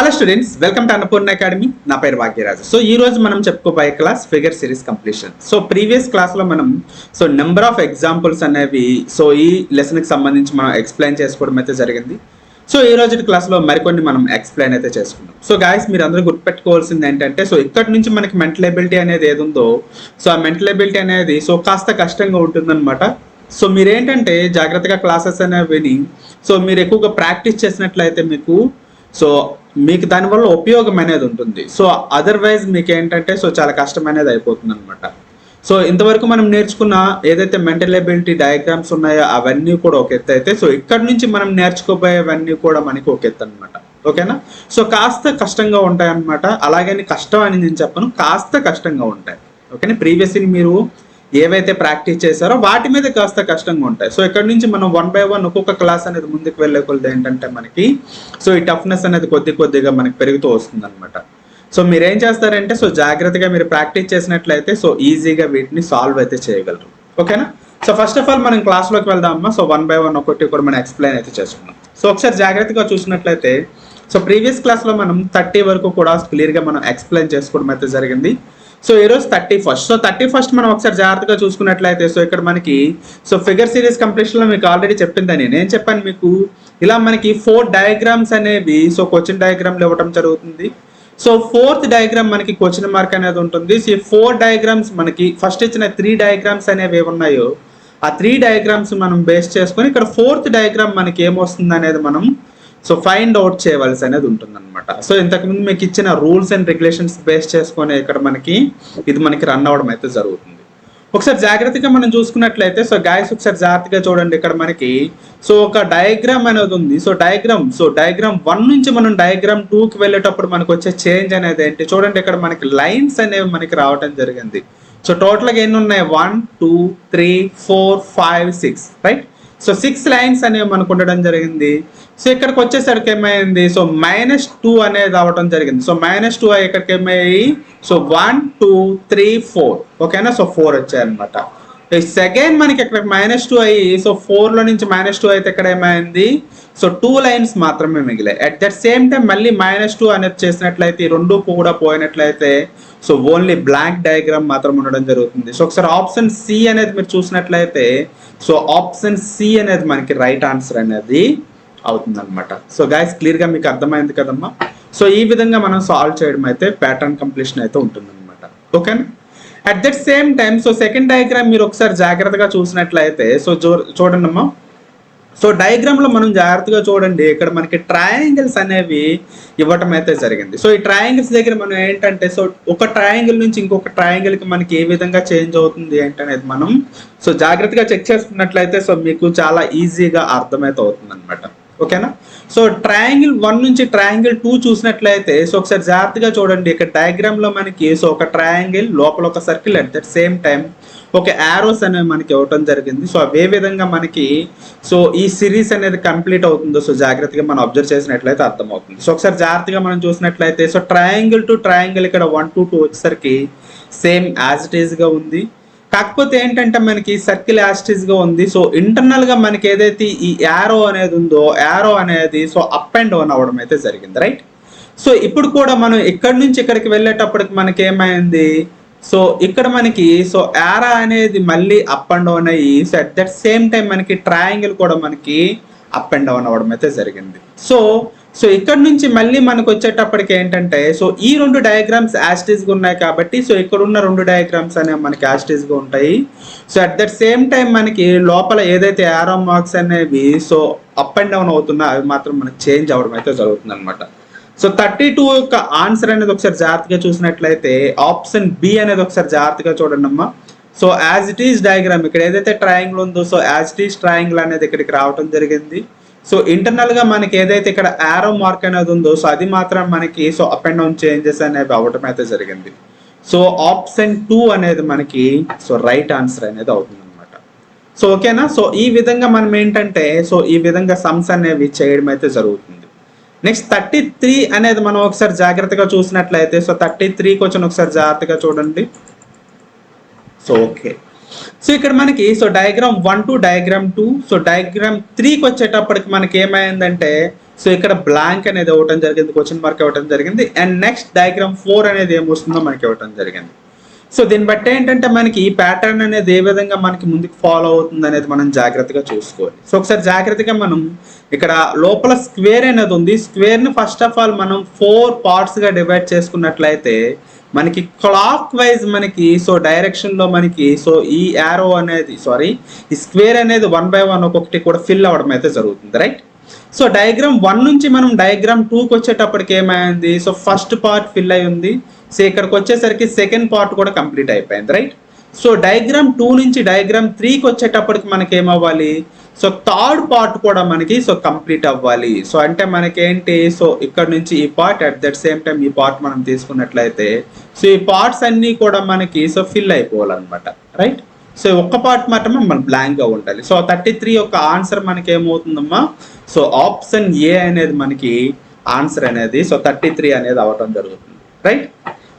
Hello students welcome to Annapurna academy నా పేరు Bhagyaraju. So ఈ రోజు మనం చెప్పుకోబోయే class figure series completion so previous క్లాస్లో మనం సో నెంబర్ ఆఫ్ ఎగ్జాంపుల్స్ అనేవి సో ఈ లెసన్కి సంబంధించి మనం ఎక్స్ప్లెయిన్ చేసుకోవడం అయితే జరిగింది. సో ఈ రోజు క్లాస్లో మరికొన్ని మనం ఎక్స్ప్లెయిన్ అయితే చేసుకున్నాం సో గాయస్ మీరు అందరూ గుర్తుపెట్టుకోవాల్సింది ఏంటంటే సో ఇక్కడి నుంచి మనకి మెంటలేబిలిటీ అనేది ఏది ఉందో సో ఆ మెంటలేబిలిటీ అనేది సో కాస్త కష్టంగా ఉంటుందన్నమాట. సో మీరేంటంటే జాగ్రత్తగా క్లాసెస్ అనేవి విని సో మీరు ఎక్కువగా ప్రాక్టీస్ చేసినట్లయితే మీకు సో మీకు దానివల్ల ఉపయోగం అనేది ఉంటుంది. సో అదర్వైజ్ మీకు ఏంటంటే సో చాలా కష్టం అనేది అయిపోతుంది అనమాట సో ఇంతవరకు మనం నేర్చుకున్న ఏదైతే మెంటల్ ఎబిలిటీ డయాగ్రామ్స్ ఉన్నాయో అవన్నీ కూడా ఒక ఎత్తు అయితే సో ఇక్కడ నుంచి మనం నేర్చుకోబోయేవన్నీ కూడా మనకి ఒక ఎత్తు అనమాట ఓకేనా? సో కాస్త కష్టంగా ఉంటాయి అనమాట అలాగని కష్టం అని నేను చెప్పను కాస్త కష్టంగా ఉంటాయి. ఓకేనా? ప్రీవియస్లీ మీరు ఏవైతే ప్రాక్టీస్ చేశారో వాటి మీద కాస్త కష్టంగా ఉంటాయి. సో ఇక్కడ నుంచి మనం వన్ బై వన్ ఒక్కొక్క క్లాస్ అనేది ముందుకు వెళ్ళే కొలది ఏంటంటే మనకి సో ఈ టఫ్నెస్ అనేది కొద్ది కొద్దిగా మనకి పెరుగుతూ వస్తుంది అనమాట సో మీరు ఏం చేస్తారంటే సో జాగ్రత్తగా మీరు ప్రాక్టీస్ చేసినట్లయితే సో ఈజీగా వీటిని సాల్వ్ అయితే చేయగలరు. ఓకేనా? సో ఫస్ట్ ఆఫ్ ఆల్ మనం క్లాస్లోకి వెళ్దామా సో వన్ బై వన్ ఒకటి కూడా మనం ఎక్స్ప్లెయిన్ అయితే చేసుకున్నాం సో ఒకసారి జాగ్రత్తగా చూసినట్లయితే సో ప్రీవియస్ క్లాస్లో మనం థర్టీ వరకు కూడా క్లియర్గా మనం ఎక్స్ప్లెయిన్ చేసుకోవడం అయితే జరిగింది. సో ఈరోజు thirty first. So thirty first మనం ఒకసారి జాగ్రత్తగా చూసుకున్నట్లయితే సో ఇక్కడ మనకి సో ఫిగర్ సిరీస్ కంప్లీషన్లో మీకు ఆల్రెడీ చెప్పిందని నేను చెప్పాను మీకు ఇలా మనకి ఫోర్ డయాగ్రామ్స్ అనేవి సో క్వశ్చన్ డయాగ్రామ్లు ఇవ్వడం జరుగుతుంది. సో ఫోర్త్ డయాగ్రామ్ మనకి క్వశ్చన్ మార్క్ అనేది ఉంటుంది. సో ఫోర్ డయాగ్రామ్స్ మనకి ఫస్ట్ ఇచ్చిన త్రీ డయాగ్రామ్స్ అనేవి ఉన్నాయో ఆ త్రీ డయాగ్రామ్స్ మనం బేస్ చేసుకొని ఇక్కడ ఫోర్త్ డయాగ్రామ్ మనకి ఏమొస్తుంది అనేది మనం సో ఫైండ్ అవుట్ చేయవలసి అనేది ఉంటుందన్నమాట. సో ఇంతకుముందు మీకు ఇచ్చిన రూల్స్ అండ్ రెగ్యులేషన్స్ బేస్ చేసుకొని ఇక్కడ మనకి ఇది మనకి రన్ అవ్వడం అయితే జరుగుతుంది. ఒకసారి జాగ్రత్తగా మనం చూసుకున్నట్లయితే సో గాయస్ ఒకసారి జాగ్రత్తగా చూడండి ఇక్కడ మనకి. సో ఒక డయాగ్రామ్ అనేది ఉంది. So diagram so diagram one నుంచి మనం డయాగ్రామ్ టూకి వెళ్ళేటప్పుడు మనకు వచ్చే చేంజ్ అనేది ఏంటి? చూడండి ఇక్కడ మనకి లైన్స్ అనేవి మనకి రావడం జరిగింది. సో టోటల్గా ఎన్ని ఉన్నాయి? One two three four five six right so six lines అనేవి మనకు ఉండడం జరిగింది. సో ఇక్కడికి వచ్చేసరికి ఏమైంది? సో మైనస్ టూ అనేది అవడం జరిగింది. సో మైనస్ టూ ఇక్కడికి ఏమయ్యాయి so one two three four ఓకేనా సో ఫోర్ వచ్చాయన్నమాట. సెకండ్ మనకి ఇక్కడ మైనస్ టూ అయ్యి సో ఫోర్లో నుంచి మైనస్ టూ అయితే ఇక్కడ ఏమైంది? సో టూ లైన్స్ మాత్రమే మిగిలాయి. అట్ దట్ సేమ్ టైం మళ్ళీ మైనస్ టూ అనేది చేసినట్లయితే ఈ రెండు కూడా పోయినట్లయితే సో ఓన్లీ బ్లాంక్ డయాగ్రామ్ మాత్రం ఉండడం జరుగుతుంది. సో ఒకసారి ఆప్షన్ సి అనేది మీరు చూసినట్లయితే సో ఆప్షన్ సి అనేది మనకి రైట్ ఆన్సర్ అనేది అవుతుందన్నమాట. సో గాయస్ క్లియర్గా మీకు అర్థమైంది కదమ్మా? సో ఈ విధంగా మనం సాల్వ్ చేయడం అయితే ప్యాటర్న్ కంప్లీషన్ అయితే ఉంటుందన్నమాట. ఓకేనా at that same time so second diagram మీరు ఒకసారి జాగ్రత్తగా చూసినట్లయితే సో చూడండి అమ్మా. సో డయాగ్రామ్లో మనం జాగ్రత్తగా చూడండి ఇక్కడ మనకి ట్రయాంగిల్స్ అనేవి ఇవ్వటం అయితే జరిగింది. సో ఈ ట్రయాంగిల్స్ దగ్గర మనం ఏంటంటే సో ఒక ట్రయాంగిల్ నుంచి ఇంకొక ట్రయాంగిల్కి మనకి ఏ విధంగా చేంజ్ అవుతుంది ఏంటనేది మనం సో జాగ్రత్తగా చెక్ చేసుకున్నట్లయితే సో మీకు చాలా ఈజీగా అర్థమైతే అవుతుంది అనమాట ఓకేనా? సో ట్రయాంగిల్ వన్ నుంచి ట్రయాంగిల్ టూ చూసినట్లయితే సో ఒకసారి జాగ్రత్తగా చూడండి. ఇక్కడ డయాగ్రామ్లో మనకి సో ఒక ట్రయాంగిల్ లోపల ఒక circle at that same time ఒక యారోస్ అనేవి మనకి ఇవ్వటం జరిగింది. సో అవే విధంగా మనకి సో ఈ సిరీస్ అనేది కంప్లీట్ అవుతుందో సో జాగ్రత్తగా మనం అబ్జర్వ్ చేసినట్లయితే అర్థమవుతుంది. సో ఒకసారి జాగ్రత్తగా మనం చూసినట్లయితే సో ట్రయాంగిల్ టు ట్రయాంగిల్ ఇక్కడ వన్ టు టూ వచ్చేసరికి సేమ్ యాజ్ ఇట్ ఈజ్గా ఉంది. కాకపోతే ఏంటంటే మనకి సర్కిల్ యాస్టిస్గా ఉంది. సో ఇంటర్నల్గా మనకి ఏదైతే ఈ యారో అనేది ఉందో యారో అనేది సో అప్ అండ్ డౌన్ అవ్వడం అయితే జరిగింది రైట్ సో ఇప్పుడు కూడా మనం ఇక్కడి నుంచి ఇక్కడికి వెళ్ళేటప్పటికి మనకి ఏమైంది? సో ఇక్కడ మనకి సో యారా అనేది మళ్ళీ అప్ అండ్ డౌన్ అయ్యి so at that same time మనకి ట్రయాంగిల్ కూడా మనకి అప్ అండ్ డౌన్ అవ్వడం అయితే జరిగింది. సో సో ఇక్కడ నుంచి మళ్ళీ మనకు వచ్చేటప్పటికి ఏంటంటే సో ఈ రెండు డయాగ్రామ్స్ యాస్టిస్గా ఉన్నాయి కాబట్టి సో ఇక్కడ ఉన్న రెండు డయాగ్రామ్స్ అనేవి మనకి యాస్టిస్గా ఉంటాయి. So at that same time మనకి లోపల ఏదైతే ఆరో మార్క్స్ అనేవి సో అప్ అండ్ డౌన్ అవుతున్నా అవి మాత్రం మనకి చేంజ్ అవ్వడం అయితే జరుగుతుంది అనమాట సో థర్టీ టూ యొక్క ఆన్సర్ అనేది ఒకసారి జాగ్రత్తగా చూసినట్లయితే ఆప్షన్ బి అనేది ఒకసారి జాగ్రత్తగా చూడండి అమ్మా. So as it is diagram ఇక్కడ ఏదైతే ట్రయాంగిల్ ఉందో so as it is triangle అనేది ఇక్కడికి రావడం జరిగింది. సో ఇంటర్నల్గా మనకి ఏదైతే ఇక్కడ యారో మార్క్ అనేది ఉందో సో అది మాత్రం మనకి so up and down changes అనేవి అవ్వటం అయితే జరిగింది. సో ఆప్షన్ టూ అనేది మనకి సో రైట్ ఆన్సర్ అనేది అవుతుంది అనమాట సో ఓకేనా సో ఈ విధంగా మనం ఏంటంటే సో ఈ విధంగా సమ్స్ అనేవి చేయడం అయితే జరుగుతుంది. నెక్స్ట్ థర్టీ త్రీ అనేది మనం ఒకసారి జాగ్రత్తగా చూసినట్లయితే సో థర్టీ త్రీ కొంచెం ఒకసారి జాగ్రత్తగా చూడండి. సో ఓకే సో ఇక్కడ మనకి so diagram one to diagram two so diagram త్రీకి వచ్చేటప్పటికి మనకి ఏమైందంటే సో ఇక్కడ బ్లాంక్ అనేది ఇవ్వటం జరిగింది క్వశ్చన్ మార్క్ ఇవ్వటం జరిగింది అండ్ నెక్స్ట్ డయాగ్రామ్ ఫోర్ అనేది ఏమొస్తుందో మనకి ఇవ్వటం జరిగింది. సో దీన్ని బట్టి ఏంటంటే మనకి ఈ ప్యాటర్న్ అనేది ఏ విధంగా మనకి ముందుకు ఫాలో అవుతుంది అనేది మనం జాగ్రత్తగా చూసుకోవాలి. సో ఒకసారి జాగ్రత్తగా మనం ఇక్కడ లోపల స్క్వేర్ అనేది ఉంది. స్క్వేర్ని ఫస్ట్ ఆఫ్ ఆల్ మనం ఫోర్ పార్ట్స్గా డివైడ్ చేసుకున్నట్లయితే మనకి క్లాక్ వైజ్ మనకి సో డైరెక్షన్లో మనకి సో ఈ యారో అనేది సారీ ఈ స్క్వేర్ అనేది వన్ బై వన్ ఒక్కొక్కటి కూడా ఫిల్ అవ్వడం అయితే జరుగుతుంది రైట్ సో డయాగ్రామ్ వన్ నుంచి మనం డయాగ్రామ్ టూకి వచ్చేటప్పటికి ఏమైంది? సో ఫస్ట్ పార్ట్ ఫిల్ అయి ఉంది. సో ఇక్కడికి వచ్చేసరికి సెకండ్ పార్ట్ కూడా కంప్లీట్ అయిపోయింది రైట్ సో డయాగ్రామ్ టూ నుంచి డయాగ్రామ్ త్రీకి వచ్చేటప్పటికి మనకి ఏమవ్వాలి? సో థర్డ్ పార్ట్ కూడా మనకి సో కంప్లీట్ అవ్వాలి. సో అంటే మనకేంటి? సో ఇక్కడ నుంచి ఈ part at that same time ఈ పార్ట్ మనం తీసుకున్నట్లయితే సో ఈ పార్ట్స్ అన్నీ కూడా మనకి సో ఫిల్ అయిపోవాలన్నమాట. రైట్ సో ఒక్క పార్ట్ మాత్రమే మనం బ్లాంక్గా ఉండాలి. సో థర్టీ త్రీ యొక్క ఆన్సర్ మనకి ఏమవుతుందమ్మా సో ఆప్షన్ ఏ అనేది మనకి ఆన్సర్ అనేది సో థర్టీ త్రీ అనేది అవ్వటం జరుగుతుంది. రైట్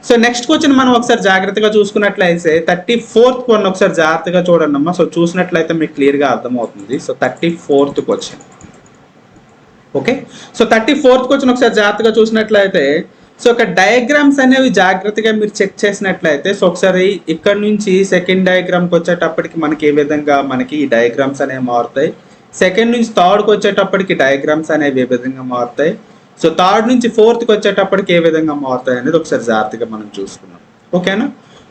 సో నెక్స్ట్ క్వశ్చన్ మనం ఒకసారి జాగ్రత్తగా చూసుకున్నట్లయితే థర్టీ ఫోర్త్ కొన్ని ఒకసారి జాగ్రత్తగా చూడండి అమ్మా. సో చూసినట్లయితే మీకు క్లియర్గా అర్థమవుతుంది. So thirty fourth question okay so thirty fourth question ఒకసారి జాగ్రత్తగా చూసినట్లయితే సో ఒక డయాగ్రామ్స్ అనేవి జాగ్రత్తగా మీరు చెక్ చేసినట్లయితే సో ఒకసారి ఇక్కడ నుంచి సెకండ్ డయాగ్రామ్కి వచ్చేటప్పటికి మనకి ఏ విధంగా మనకి ఈ డయాగ్రామ్స్ అనేవి మారుతాయి. సెకండ్ నుంచి థర్డ్కి వచ్చేటప్పటికి డయాగ్రామ్స్ అనేవి ఏ విధంగా మారుతాయి. సో థర్డ్ నుంచి ఫోర్త్కి వచ్చేటప్పటికి ఏ విధంగా మారుతాయి అనేది ఒకసారి జాగ్రత్తగా మనం చూసుకున్నాం ఓకేనా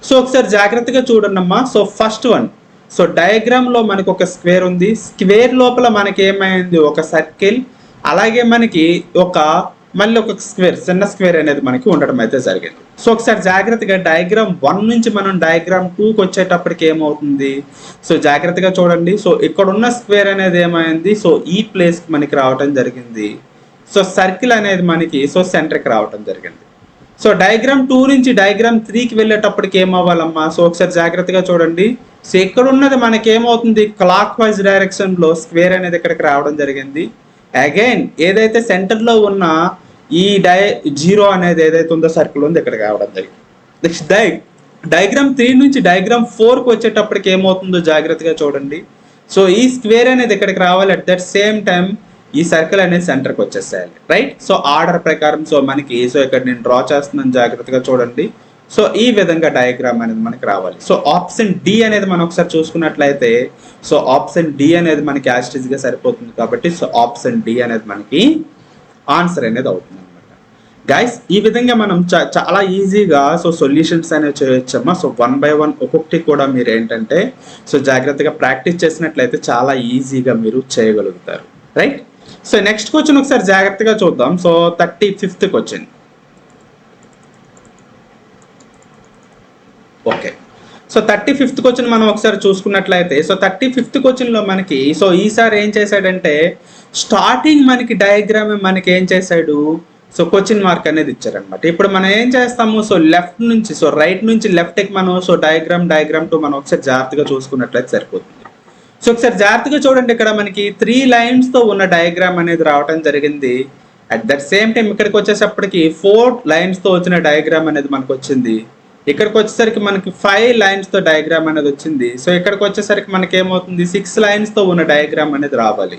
సో ఒకసారి జాగ్రత్తగా చూడండమ్మా సో ఫస్ట్ వన్ సో డయాగ్రామ్లో మనకు ఒక స్క్వేర్ ఉంది. స్క్వేర్ లోపల మనకి ఏమైంది? ఒక సర్కిల్ అలాగే మనకి ఒక మళ్ళీ ఒక స్క్వేర్ చిన్న స్క్వేర్ అనేది మనకి ఉండడం అయితే జరిగింది. సో ఒకసారి జాగ్రత్తగా డయాగ్రామ్ వన్ నుంచి మనం డయాగ్రామ్ టూకి వచ్చేటప్పటికి ఏమవుతుంది? సో జాగ్రత్తగా చూడండి. సో ఇక్కడ ఉన్న స్క్వేర్ అనేది ఏమైంది? సో ఈ ప్లేస్కి మనకి రావటం జరిగింది. సో సర్కిల్ అనేది మనకి సో సెంటర్కి రావటం జరిగింది. సో డయాగ్రామ్ టూ నుంచి డయాగ్రామ్ త్రీకి వెళ్ళేటప్పటికి ఏమవ్వాలమ్మా? సో ఒకసారి జాగ్రత్తగా చూడండి. సో ఇక్కడ ఉన్నది మనకి ఏమవుతుంది క్లాక్ వైజ్ డైరెక్షన్లో స్క్వేర్ అనేది ఇక్కడికి రావడం జరిగింది. అగైన్ ఏదైతే సెంటర్లో ఉన్న ఈ డై జీరో అనేది ఏదైతే ఉందో సర్కిల్ ఉంది ఇక్కడికి రావడం జరిగింది. నెక్స్ట్ డై డయాగ్రామ్ త్రీ నుంచి డయాగ్రామ్ ఫోర్కి వచ్చేటప్పటికి ఏమవుతుందో జాగ్రత్తగా చూడండి. సో ఈ స్క్వేర్ అనేది ఇక్కడికి రావాలి. అట్ దట్ సేమ్ టైం ఈ సర్కిల్ అనేది సెంటర్కి వచ్చేసేయాలి. రైట్ సో ఆర్డర్ ప్రకారం సో మనకి సో ఇక్కడ నేను డ్రా చేస్తున్నాను జాగ్రత్తగా చూడండి. సో ఈ విధంగా డయాగ్రామ్ అనేది మనకి రావాలి. సో ఆప్షన్ డి అనేది మనం ఒకసారి చూసుకున్నట్లయితే సో ఆప్షన్ డి అనేది మనకి యాస్టిజ్గా సరిపోతుంది కాబట్టి సో ఆప్షన్ డి అనేది మనకి ఆన్సర్ అనేది అవుతుంది అనమాట గైస్ ఈ విధంగా మనం చాలా ఈజీగా సో సొల్యూషన్స్ అనేవి చేయొచ్చమ్మా. సో వన్ బై వన్ ఒక్కొక్కటి కూడా మీరు ఏంటంటే సో జాగ్రత్తగా ప్రాక్టీస్ చేసినట్లయితే చాలా ఈజీగా మీరు చేయగలుగుతారు. రైట్ సో నెక్స్ట్ క్వశ్చన్ ఒకసారి జాగ్రత్తగా చూద్దాం. So thirty fifth question okay so thirty fifth question మనం ఒకసారి చూసుకున్నట్లయితే సో థర్టీ ఫిఫ్త్ క్వశ్చన్లో మనకి సో ఈసారి ఏం చేశాడంటే స్టార్టింగ్ మనకి డయాగ్రామ్ మనకి ఏం చేశాడు? సో క్వశ్చన్ మార్క్ అనేది ఇచ్చారనమాట ఇప్పుడు మనం ఏం చేస్తాము? సో లెఫ్ట్ నుంచి సో రైట్ నుంచి లెఫ్ట్కి మనం సో డయాగ్రామ్ డయాగ్రామ్ టు మనం ఒకసారి జాగ్రత్తగా చూసుకున్నట్లయితే సరిపోతుంది. సో ఒకసారి జాగ్రత్తగా చూడండి ఇక్కడ మనకి త్రీ లైన్స్తో ఉన్న డయాగ్రామ్ అనేది రావటం జరిగింది. అట్ దట్ సేమ్ టైం ఇక్కడికి వచ్చేసప్పటికి ఫోర్ లైన్స్తో వచ్చిన డయాగ్రామ్ అనేది మనకు వచ్చింది. ఇక్కడికి వచ్చేసరికి మనకి ఫైవ్ లైన్స్తో డయాగ్రామ్ అనేది వచ్చింది. సో ఇక్కడికి వచ్చేసరికి మనకి ఏమవుతుంది? సిక్స్ లైన్స్తో ఉన్న డయాగ్రామ్ అనేది రావాలి.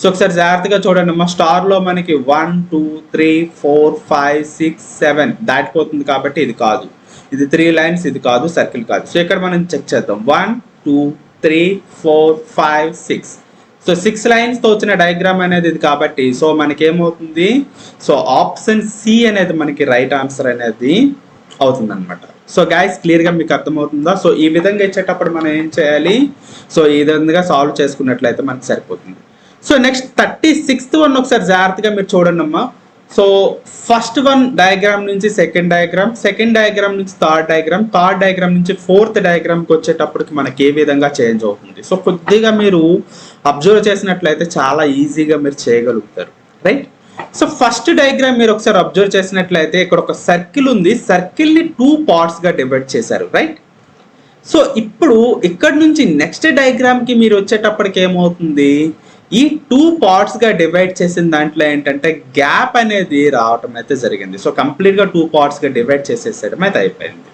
సో ఒకసారి జాగ్రత్తగా చూడండి. మా స్టార్లో మనకి one two three four five six seven దాటిపోతుంది కాబట్టి ఇది కాదు. ఇది త్రీ లైన్స్ ఇది కాదు సర్కిల్ కాదు. సో ఇక్కడ మనం చెక్ చేద్దాం. One two three four five six so six లైన్స్తో వచ్చిన డయాగ్రామ్ అనేది ఇది కాబట్టి సో మనకేమవుతుంది? సో ఆప్షన్ సి అనేది మనకి రైట్ ఆన్సర్ అనేది అవుతుందన్నమాట. సో గాయస్ క్లియర్గా మీకు అర్థమవుతుందా? సో ఈ విధంగా ఇచ్చేటప్పుడు మనం ఏం చేయాలి? సో ఈ విధంగా సాల్వ్ చేసుకున్నట్లయితే మనకి సరిపోతుంది. So next thirty sixth one ఒకసారి జాగ్రత్తగా మీరు చూడండి అమ్మా సో ఫస్ట్ వన్ డయాగ్రామ్ నుంచి సెకండ్ డయాగ్రామ్ సెకండ్ డయాగ్రామ్ నుంచి థర్డ్ డయాగ్రామ్ థర్డ్ డయాగ్రామ్ నుంచి ఫోర్త్ డయాగ్రామ్కి వచ్చేటప్పటికి మనకి ఏ విధంగా చేంజ్ అవుతుంది? సో కొద్దిగా మీరు అబ్జర్వ్ చేసినట్లయితే చాలా ఈజీగా మీరు చేయగలుగుతారు. రైట్ సో ఫస్ట్ డయాగ్రామ్ మీరు ఒకసారి అబ్జర్వ్ చేసినట్లయితే ఇక్కడ ఒక సర్కిల్ ఉంది. సర్కిల్ని టూ పార్ట్స్గా డివైడ్ చేశారు. రైట్ సో ఇప్పుడు ఇక్కడ నుంచి నెక్స్ట్ డయాగ్రామ్కి మీరు వచ్చేటప్పటికి ఏమవుతుంది? ఈ టూ పార్ట్స్గా డివైడ్ చేసిన దాంట్లో ఏంటంటే గ్యాప్ అనేది రావటం అయితే జరిగింది. సో కంప్లీట్గా టూ పార్ట్స్గా డివైడ్ చేసేసేయడం అయితే అయిపోయింది.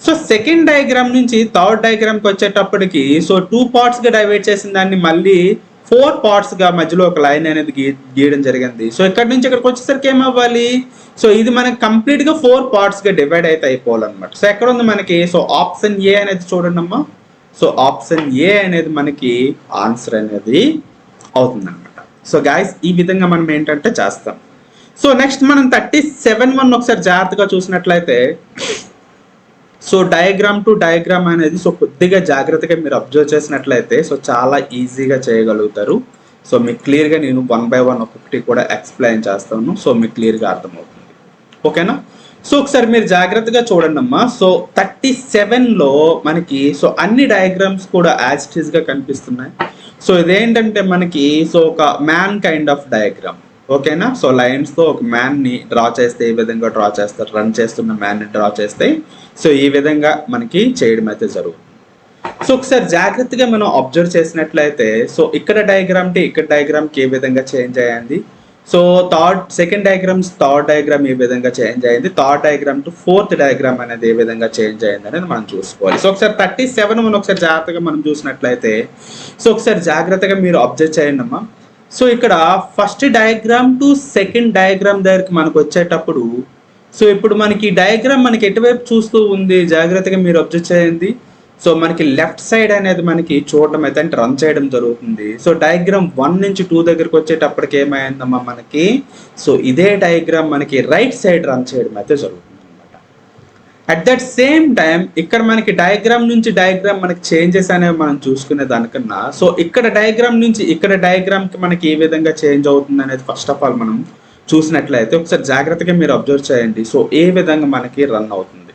సో సెకండ్ డయాగ్రామ్ నుంచి థర్డ్ డయాగ్రామ్కి వచ్చేటప్పటికి సో టూ పార్ట్స్గా డివైడ్ చేసిన దాన్ని మళ్ళీ ఫోర్ పార్ట్స్గా మధ్యలో ఒక లైన్ అనేది గీ గీయడం జరిగింది. సో ఇక్కడ నుంచి ఇక్కడికి వచ్చేసరికి ఏమవ్వాలి సో ఇది మనకి కంప్లీట్గా ఫోర్ పార్ట్స్గా డివైడ్ అయితే అయిపోవాలన్నమాట. సో ఎక్కడ ఉంది మనకి? సో ఆప్షన్ ఏ అనేది చూడండి అమ్మా సో ఆప్షన్ ఏ అనేది మనకి ఆన్సర్ అనేది అవుతుంది అనమాట సో గాయస్ ఈ విధంగా మనం ఏంటంటే చేస్తాం. సో నెక్స్ట్ మనం థర్టీ సెవెన్ వన్ ఒకసారి జాగ్రత్తగా చూసినట్లయితే సో డయాగ్రామ్ టు డయాగ్రామ్ అనేది సో కొద్దిగా జాగ్రత్తగా మీరు అబ్జర్వ్ చేసినట్లయితే సో చాలా ఈజీగా చేయగలుగుతారు. సో మీకు క్లియర్గా నేను వన్ బై వన్ ఒక్కొక్కటి కూడా ఎక్స్ప్లెయిన్ చేస్తాను. సో మీకు క్లియర్గా అర్థమవుతుంది. ఓకేనా సో ఒకసారి మీరు జాగ్రత్తగా చూడండి అమ్మా. సో థర్టీ సెవెన్లో మనకి సో అన్ని డయాగ్రామ్స్ కూడా యాజ్గా కనిపిస్తున్నాయి. సో ఇదేంటంటే మనకి సో ఒక మ్యాన్ కైండ్ ఆఫ్ డయాగ్రామ్ ఓకేనా? సో లైన్స్తో ఒక మ్యాన్ని డ్రా చేస్తే ఈ విధంగా డ్రా చేస్తారు. రన్ చేస్తున్న మ్యాన్ని డ్రా చేస్తే సో ఈ విధంగా మనకి చేయడం అయితే జరుగుతుంది. సో ఒకసారి జాగ్రత్తగా మనం అబ్జర్వ్ చేసినట్లయితే సో ఇక్కడ డయాగ్రామ్ ఇక్కడ డయాగ్రామ్కి ఏ విధంగా చేంజ్ అయ్యింది? So third second diagrams third diagram ఏ విధంగా చేంజ్ అయింది? Third diagram to fourth diagram అనేది ఏ విధంగా చేంజ్ అయింది అనేది మనం చూసుకోవాలి. సో ఒకసారి థర్టీ సెవెన్ మనం ఒకసారి జాగ్రత్తగా మనం చూసినట్లయితే సో ఒకసారి జాగ్రత్తగా మీరు అబ్జర్వ్ చేయండి అమ్మా. సో ఇక్కడ first diagram to second diagram దగ్గరికి మనకు వచ్చేటప్పుడు సో ఇప్పుడు మనకి డయాగ్రామ్ మనకి ఎటువైపు చూస్తూ ఉంది? జాగ్రత్తగా మీరు అబ్జర్వ్ చేయండి. సో మనకి లెఫ్ట్ సైడ్ అనేది మనకి చూడడం అయితే అంటే రన్ చేయడం జరుగుతుంది. సో డయాగ్రామ్ వన్ నుంచి టూ దగ్గరికి వచ్చేటప్పటికి ఏమైందమ్మా మనకి? సో ఇదే డయాగ్రామ్ మనకి రైట్ సైడ్ రన్ చేయడం అయితే జరుగుతుంది అనమాట అట్ దట్ సేమ్ టైం ఇక్కడ మనకి డయాగ్రామ్ నుంచి డయాగ్రామ్ మనకి చేంజెస్ అనేవి మనం చూసుకునే దానికన్నా సో ఇక్కడ డయాగ్రామ్ నుంచి ఇక్కడ డయాగ్రామ్కి మనకి ఏ విధంగా చేంజ్ అవుతుంది అనేది ఫస్ట్ ఆఫ్ ఆల్ మనం చూసినట్లయితే ఒకసారి జాగ్రత్తగా మీరు అబ్జర్వ్ చేయండి. సో ఏ విధంగా మనకి రన్ అవుతుంది.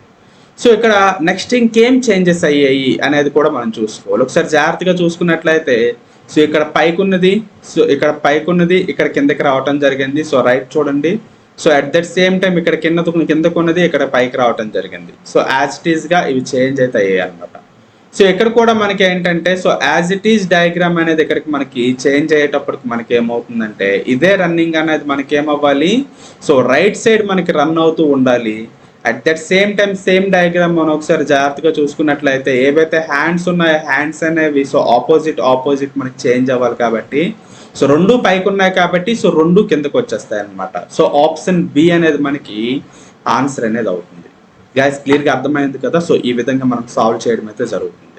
సో ఇక్కడ నెక్స్ట్ ఇంకేం చేంజెస్ అయ్యాయి అనేది కూడా మనం చూసుకోవాలి. ఒకసారి జాగ్రత్తగా చూసుకున్నట్లయితే సో ఇక్కడ పైకి ఉన్నది సో ఇక్కడ పైకి ఉన్నది ఇక్కడ కిందకి రావటం జరిగింది. సో రైట్ చూడండి. So at that same time ఇక్కడ కింద కిందకు ఉన్నది ఇక్కడ పైకి రావటం జరిగింది. సో యాజ్ ఇట్ ఈస్గా ఇవి చేంజ్ అయితే అయ్యాయి అనమాట సో ఇక్కడ కూడా మనకి ఏంటంటే so as it is diagram అనేది ఇక్కడికి మనకి చేంజ్ అయ్యేటప్పటికి మనకి ఏమవుతుందంటే ఇదే రన్నింగ్ అనేది మనకి ఏమవ్వాలి? సో రైట్ సైడ్ మనకి రన్ అవుతూ ఉండాలి. At that same time same diagram మనం ఒకసారి జాగ్రత్తగా చూసుకున్నట్లయితే ఏవైతే హ్యాండ్స్ ఉన్నాయో హ్యాండ్స్ అనేవి సో ఆపోజిట్ ఆపోజిట్ మనకి చేంజ్ అవ్వాలి కాబట్టి సో రెండు పైకి ఉన్నాయి కాబట్టి సో రెండు కిందకు వచ్చేస్తాయి అనమాట సో ఆప్షన్ బి అనేది మనకి ఆన్సర్ అనేది అవుతుంది. గ్యాస్ క్లియర్గా అర్థమైంది కదా? సో ఈ విధంగా మనం సాల్వ్ చేయడం అయితే జరుగుతుంది.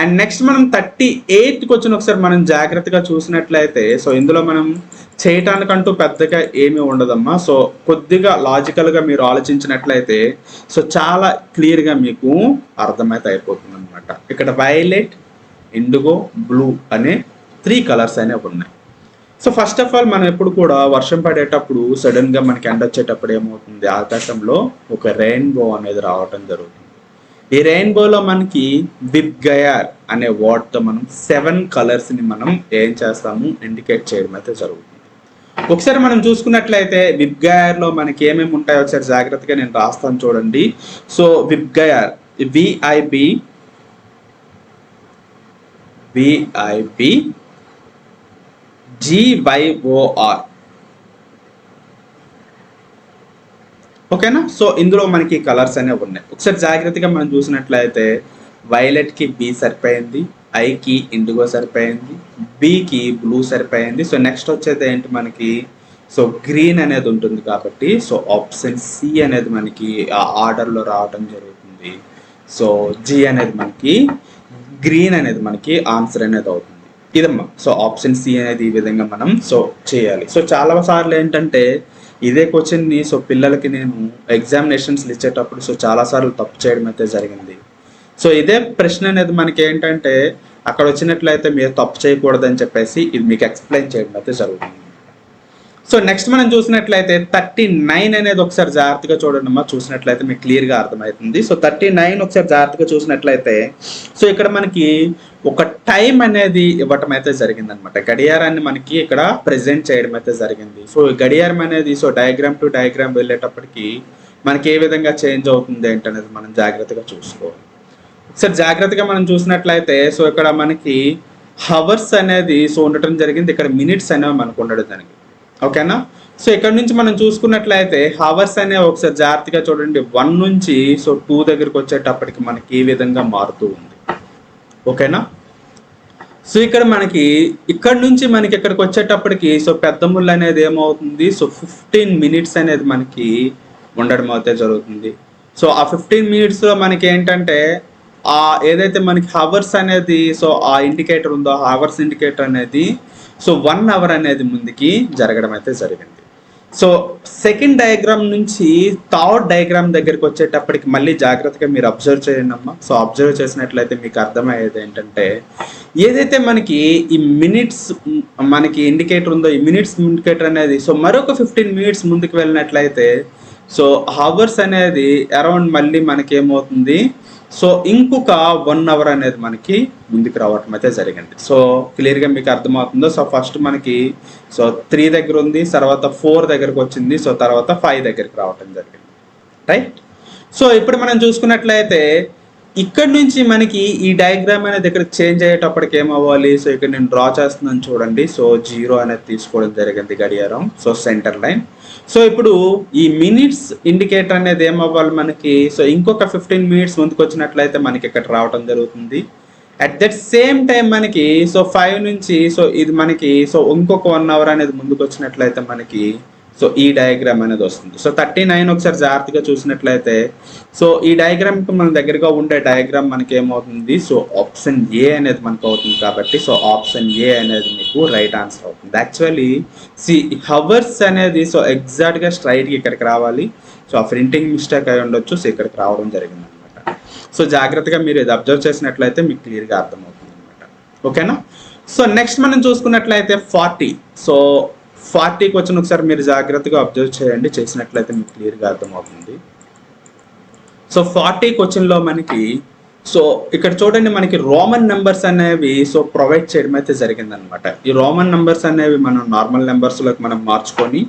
అండ్ నెక్స్ట్ మనం థర్టీ ఎయిట్కి వచ్చిన ఒకసారి మనం జాగ్రత్తగా చూసినట్లయితే సో ఇందులో మనం చేయటానికంటూ పెద్దగా ఏమీ ఉండదమ్మా. సో కొద్దిగా లాజికల్గా మీరు ఆలోచించినట్లయితే సో చాలా క్లియర్గా మీకు అర్థమైతే అయిపోతుంది అనమాట ఇక్కడ వైలెట్ ఇండిగో బ్లూ అనే త్రీ కలర్స్ అనేవి ఉన్నాయి. సో ఫస్ట్ ఆఫ్ ఆల్ మనం ఎప్పుడు కూడా వర్షం పడేటప్పుడు సడన్గా మనకి ఎండ వచ్చేటప్పుడు ఏమవుతుంది? ఆకాశంలో ఒక రెయిన్బో అనేది రావటం జరుగుతుంది. ఈ రెయిన్బోలో మనకి బిబ్ గయార్ అనే వర్డ్తో మనం సెవెన్ కలర్స్ని మనం ఏం చేస్తాము ఇండికేట్ చేయడం అయితే జరుగుతుంది. ఒకసారి మనం చూసుకున్నట్లయితే విబ్గయార్ గయార్లో మనకి ఏమేమి ఉంటాయో ఒకసారి జాగ్రత్తగా నేను రాస్తాను చూడండి. So VIBGYOR V I B V I B G Y O R ఓకేనా? సో ఇందులో మనకి కలర్స్ అనేవి ఉన్నాయి. ఒకసారి జాగ్రత్తగా మనం చూసినట్లయితే వైలెట్కి బి సరిపోయింది ఐకి ఇండిగో సరిపోయింది బికి బ్లూ సరిపోయింది. సో నెక్స్ట్ వచ్చేది ఏంటి మనకి? సో గ్రీన్ అనేది ఉంటుంది కాబట్టి సో ఆప్షన్ సి అనేది మనకి ఆ ఆర్డర్లో రావడం జరుగుతుంది. సో జి అనేది మనకి గ్రీన్ అనేది మనకి ఆన్సర్ అనేది అవుతుంది. ఇదమ్మా. సో ఆప్షన్ సి అనేది ఈ విధంగా మనం సో చేయాలి. సో చాలా సార్లు ఏంటంటే ఇదే క్వశ్చన్ని సో పిల్లలకి నేను ఎగ్జామినేషన్స్లు ఇచ్చేటప్పుడు సో చాలా సార్లు తప్పు చేయడం అయితే జరిగింది. సో ఇదే ప్రశ్న అనేది మనకి ఏంటంటే అక్కడ వచ్చినట్లయితే మీరు తప్పు చేయకూడదని చెప్పేసి ఇది మీకు ఎక్స్ప్లెయిన్ చేయడం అయితే జరుగుతుంది. సో నెక్స్ట్ మనం చూసినట్లయితే థర్టీ నైన్ అనేది ఒకసారి జాగ్రత్తగా చూడండి అమ్మా. చూసినట్లయితే మీకు క్లియర్గా అర్థమవుతుంది. సో థర్టీ నైన్ ఒకసారి జాగ్రత్తగా చూసినట్లయితే సో ఇక్కడ మనకి ఒక టైం అనేది ఇవ్వటం అయితే జరిగింది అనమాట గడియారాన్ని మనకి ఇక్కడ ప్రజెంట్ చేయడం అయితే జరిగింది. సో గడియారం అనేది సో డయాగ్రామ్ టు డయాగ్రామ్ వెళ్ళేటప్పటికి మనకి ఏ విధంగా చేంజ్ అవుతుంది ఏంటనేది మనం జాగ్రత్తగా చూసుకోవాలి. ఒకసారి జాగ్రత్తగా మనం చూసినట్లయితే సో ఇక్కడ మనకి హవర్స్ అనేది సో ఉండటం జరిగింది. ఇక్కడ మినిట్స్ అనేవి మనకు ఉండడం జరిగింది. ఓకేనా? సో ఇక్కడ నుంచి మనం చూసుకున్నట్లయితే హవర్స్ అనే ఒకసారి జాగ్రత్తగా చూడండి. వన్ నుంచి సో టూ దగ్గరికి వచ్చేటప్పటికి మనకి ఈ విధంగా మారుతూ ఉంది. ఓకేనా? సో ఇక్కడ మనకి ఇక్కడ నుంచి మనకి ఇక్కడికి వచ్చేటప్పటికి సో పెద్ద ముళ్ళు అనేది ఏమవుతుంది? సో ఫిఫ్టీన్ మినిట్స్ అనేది మనకి ఉండడం అయితే జరుగుతుంది. సో ఆ ఫిఫ్టీన్ మినిట్స్లో మనకి ఏంటంటే ఆ ఏదైతే మనకి హవర్స్ అనేది సో ఆ ఇండికేటర్ ఉందో హవర్స్ ఇండికేటర్ అనేది సో వన్ అవర్ అనేది ముందుకి జరగడం అయితే జరిగింది. సో సెకండ్ డయాగ్రామ్ నుంచి థర్డ్ డయాగ్రామ్ దగ్గరికి వచ్చేటప్పటికి మళ్ళీ జాగ్రత్తగా మీరు అబ్జర్వ్ చేయండి అమ్మా. సో అబ్జర్వ్ చేసినట్లయితే మీకు అర్థమయ్యేది ఏంటంటే ఏదైతే మనకి ఈ మినిట్స్ మనకి ఇండికేటర్ ఉందో ఈ మినిట్స్ ఇండికేటర్ అనేది సో మరొక ఫిఫ్టీన్ మినిట్స్ ముందుకు వెళ్ళినట్లయితే సో హవర్స్ అనేది అరౌండ్ మళ్ళీ మనకి ఏమవుతుంది సో ఇంకొక వన్ అవర్ అనేది మనకి ముందుకు రావటం అయితే జరిగింది. సో క్లియర్గా మీకు అర్థమవుతుందో? సో ఫస్ట్ మనకి సో త్రీ దగ్గర ఉంది తర్వాత ఫోర్ దగ్గరకు వచ్చింది సో తర్వాత ఫైవ్ దగ్గరికి రావటం జరిగింది. రైట్ సో ఇప్పుడు మనం చూసుకున్నట్లయితే ఇక్కడ నుంచి మనకి ఈ డయాగ్రామ్ అనేది ఇక్కడ చేంజ్ అయ్యేటప్పటికి ఏమవ్వాలి? సో ఇక్కడ నేను డ్రా చేస్తున్నాను చూడండి. సో జీరో అనేది తీసుకోవడం జరిగింది గడియారం. సో సెంటర్ లైన్ సో ఇప్పుడు ఈ మినిట్స్ ఇండికేటర్ అనేది ఏమవ్వాలి మనకి? సో ఇంకొక ఫిఫ్టీన్ మినిట్స్ ముందుకు వచ్చినట్లయితే మనకి ఇక్కడ రావడం జరుగుతుంది. అట్ దట్ సేమ్ టైం మనకి సో ఫైవ్ నుంచి సో ఇది మనకి సో ఇంకొక వన్ అవర్ అనేది ముందుకు వచ్చినట్లయితే మనకి సో ఈ డయాగ్రామ్ అనేది వస్తుంది. సో థర్టీ నైన్ ఒకసారి జాగ్రత్తగా చూసినట్లయితే సో ఈ డయాగ్రామ్కి మన దగ్గరగా ఉండే డయాగ్రామ్ మనకి ఏమవుతుంది సో ఆప్షన్ ఏ అనేది మనకు అవుతుంది కాబట్టి సో ఆప్షన్ ఏ అనేది మీకు రైట్ ఆన్సర్ అవుతుంది. యాక్చువల్లీ సి హవర్స్ అనేది సో ఎగ్జాక్ట్గా స్ట్రైట్కి ఇక్కడికి రావాలి. సో ఆ ప్రింటింగ్ మిస్టేక్ అయి ఉండొచ్చు. సో ఇక్కడికి రావడం జరిగింది అనమాట సో జాగ్రత్తగా మీరు ఇది అబ్జర్వ్ చేసినట్లయితే మీకు క్లియర్గా అర్థమవుతుంది అనమాట. ఓకేనా సో నెక్స్ట్ మనం చూసుకున్నట్లయితే ఫార్టీ సో ఫార్టీకి వచ్చిన ఒకసారి మీరు జాగ్రత్తగా అబ్జర్వ్ చేయండి. చేసినట్లయితే మీకు క్లియర్గా అర్థమవుతుంది. సో ఫార్టీ క్వశ్చన్లో మనకి సో ఇక్కడ చూడండి మనకి రోమన్ నెంబర్స్ అనేవి సో ప్రొవైడ్ చేయడం అయితే జరిగిందనమాట. ఈ రోమన్ నెంబర్స్ అనేవి మనం నార్మల్ నెంబర్స్లోకి మనం మార్చుకొని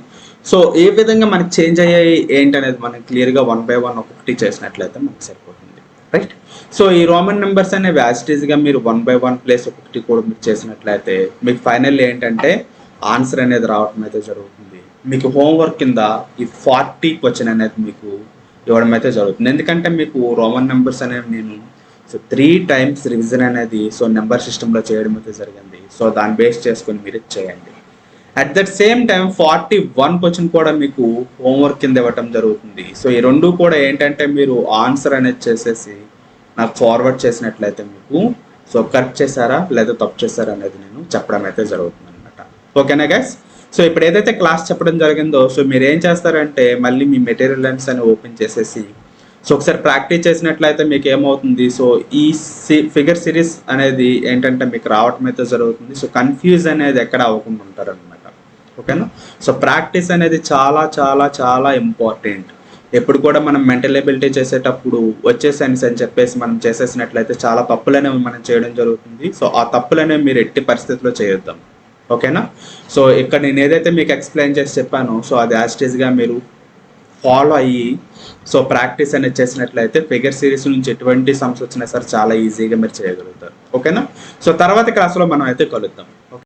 సో ఏ విధంగా మనకి చేంజ్ అయ్యాయి ఏంటనేది మనం క్లియర్గా వన్ బై వన్ ఒకటి చేసినట్లయితే మనకు సరిపోతుంది. రైట్ సో ఈ రోమన్ నెంబర్స్ అనేవి యాజిటీస్గా మీరు వన్ బై వన్ ప్లేస్ ఒకటి కూడా మీరు చేసినట్లయితే మీకు ఫైనల్ ఏంటంటే ఆన్సర్ అనేది రావడం అయితే జరుగుతుంది. మీకు హోంవర్క్ కింద ఈ ఫార్టీ క్వశ్చన్ అనేది మీకు ఇవ్వడం అయితే జరుగుతుంది. ఎందుకంటే మీకు రోమన్ నెంబర్స్ అనేవి నేను సో త్రీ టైమ్స్ రివిజన్ అనేది సో నెంబర్ సిస్టంలో చేయడం అయితే జరిగింది. సో దాన్ని బేస్ చేసుకొని మీరు చేయండి. At that same time forty one question కూడా మీకు హోంవర్క్ కింద ఇవ్వటం జరుగుతుంది. సో ఈ రెండు కూడా ఏంటంటే మీరు ఆన్సర్ అనేది చేసేసి నాకు ఫార్వర్డ్ చేసినట్లయితే మీకు సో కరెక్ట్ చేశారా లేదా తప్పు చేశారా అనేది నేను చెప్పడం అయితే జరుగుతుంది. ఓకేనా గైస్ సో ఇప్పుడు ఏదైతే క్లాస్ చెప్పడం జరిగిందో సో మీరు ఏం చేస్తారంటే మళ్ళీ మీ మెటీరియల్ లెన్స్ అని ఓపెన్ చేసేసి సో ఒకసారి ప్రాక్టీస్ చేసినట్లయితే మీకు ఏమవుతుంది? సో ఈ ఫిగర్ సిరీస్ అనేది ఏంటంటే మీకు రావటం అయితే జరుగుతుంది. సో కన్ఫ్యూజ్ అనేది ఎక్కడ అవ్వకుండా ఉంటారు అనమాట ఓకేనా? సో ప్రాక్టీస్ అనేది చాలా చాలా చాలా ఇంపార్టెంట్ ఎప్పుడు కూడా మనం మెంటల్ ఎబిలిటీ చేసేటప్పుడు వచ్చే సైన్స్ అని చెప్పేసి మనం చేసేసినట్లయితే చాలా తప్పులనేవి మనం చేయడం జరుగుతుంది. సో ఆ తప్పులనేవి మీరు ఎట్టి పరిస్థితిలో చేయొద్దాం ఓకేనా? సో ఇక్కడ నేను ఏదైతే మీకు ఎక్స్ప్లెయిన్ చేసి చెప్పానో సో అది యాస్టేజ్గా మీరు ఫాలో అయ్యి సో ప్రాక్టీస్ అనేది చేసినట్లయితే ఫిగర్ సిరీస్ నుంచి ఎటువంటి సమ్స్ వచ్చినా సరే చాలా ఈజీగా మీరు చేయగలుగుతారు. ఓకేనా? సో తర్వాత క్లాస్లో మనం అయితే కలుద్దాం.